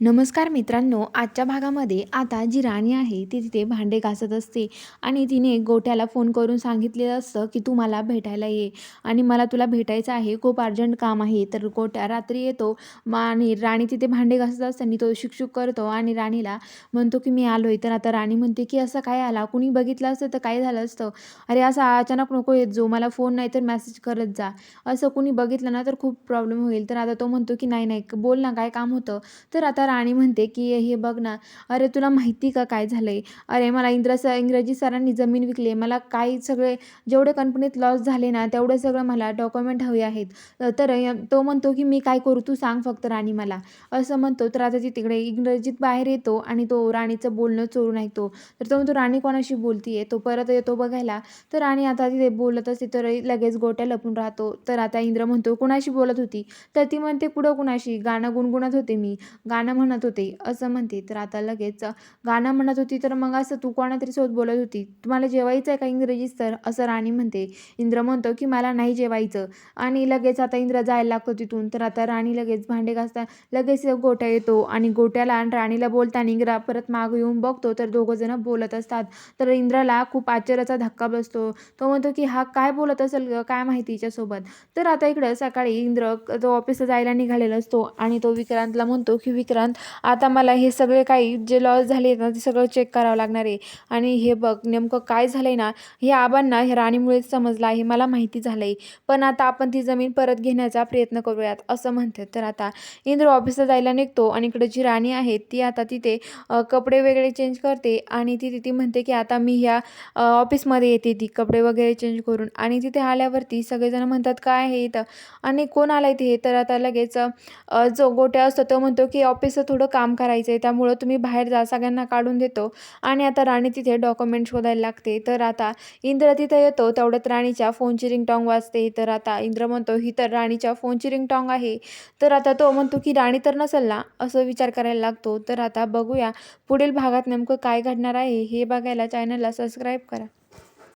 नमस्कार मित्रांनो आजच्या भागामध्ये आता जी राणी आहे ती तिथे भांडे घासत असते आणि तिने गोट्याला फोन करून सांगितलेलं असतं की तू मला भेटायला ये आणि मला तुला भेटायचं आहे खूप अर्जंट काम आहे. तर गोट्या रात्री येतो आणि राणी तिथे भांडे घासत असताना तो शिकशुक करतो आणि राणीला म्हणतो की मी आलो आहे तर आता राणी म्हणते की असं काय आला? कुणी बघितलं असतं तर काय झालं असतं? अरे असं अचानक नको येत जो मला फोन नाही तर मेसेज करत जा. असं कुणी बघितलं ना तर खूप प्रॉब्लेम होईल. तर आता तो म्हणतो की नाही नाही बोल ना काय काम होतं? तर आता राणी म्हणते की हे बघ ना अरे तुला माहिती का काय झालं आहे अरे मला इंद्र सर इंग्रजी सरांनी जमीन विकली आहे मला काही सगळे जेवढे कंपनीत लॉस झाले ना तेवढं सगळं मला डॉक्युमेंट हवे आहेत. तर तो म्हणतो की मी काय करू? तू सांग फक्त राणी मला. असं म्हणतो. तर आता ती तिकडे इंग्रजीत बाहेर येतो आणि तो राणीचं बोलणं चोरून ऐकतो. तर तो म्हणतो राणी कोणाशी बोलतीये? तो परत येतो बघायला. तर राणी आता तिथे बोलत असते तर लगेच गोट्या लपून राहतो. तर आता इंद्र म्हणतो कुणाशी बोलत होती? तर ती म्हणते कुठं कुणाशी? गाणं गुणगुणत होते मी. गाणं म्हणत होते. असं म्हणते. तर आता लगेच गाणं म्हणत होती. तर मग असं तू कोणातरी सोबत बोलत होती. तुम्हाला जेवायचं आहे का इंग्रजीच सर? असं राणी म्हणते. इंद्र म्हणतो की मला नाही जेवायचं. आणि लगेच आता इंद्र जायला लागतो तिथून. तर आता राणी लगेच भांडे घासता लगेच गोट्या येतो. आणि गोट्याला आणि राणीला बोलताना इंद्रा परत मागं येऊन बघतो. तर दोघं जण बोलत असतात. तर इंद्राला खूप आश्चर्याचा धक्का बसतो. तो म्हणतो की हा काय बोलत असेल काय माहिती हिच्यासोबत? तर आता इकडं सकाळी इंद्र तो ऑफिसला जायला निघालेला असतो. आणि तो विक्रांतला म्हणतो की विक्रांत आता मला हे सगळे काही जे लॉस झाले ना ते सगळं चेक करावं लागणार आहे. आणि हे बघ नेमकं काय झालं आहे ना हे आबांना ह्या राणीमुळेच समजलं आहे मला माहिती झालं आहे पण आता आपण ती जमीन परत घेण्याचा प्रयत्न करूयात असं म्हणतात. तर आता इंद्र ऑफिसला जायला निघतो आणि इकडे जी राणी आहे ती आता तिथे कपडे वगैरे चेंज करते आणि ती तिथे म्हणते की आता मी ह्या ऑफिसमध्ये येते ती कपडे वगैरे चेंज करून. आणि तिथे आल्यावरती सगळेजण म्हणतात काय आहे इथं? आणि कोण आलं ते? तर आता लगेच जो गोट्या असतो तो म्हणतो की ऑफिस ऑफिसचं थोडं काम करायचं आहे त्यामुळं तुम्ही बाहेर जा सगळ्यांना काढून देतो. आणि आता राणी तिथे डॉक्युमेंट शोधायला लागते. तर आता इंद्र तिथे येतो तेवढ्यात राणीच्या फोनची रिंगटॉंग वाजते. तर आता इंद्र म्हणतो ही तर राणीच्या फोनची रिंगटॉंग आहे. तर आता तो म्हणतो की राणी तर नसेल ना? असं विचार करायला लागतो. तर आता बघूया पुढील भागात नेमकं काय घडणार आहे हे बघायला चॅनलला सबस्क्राईब करा.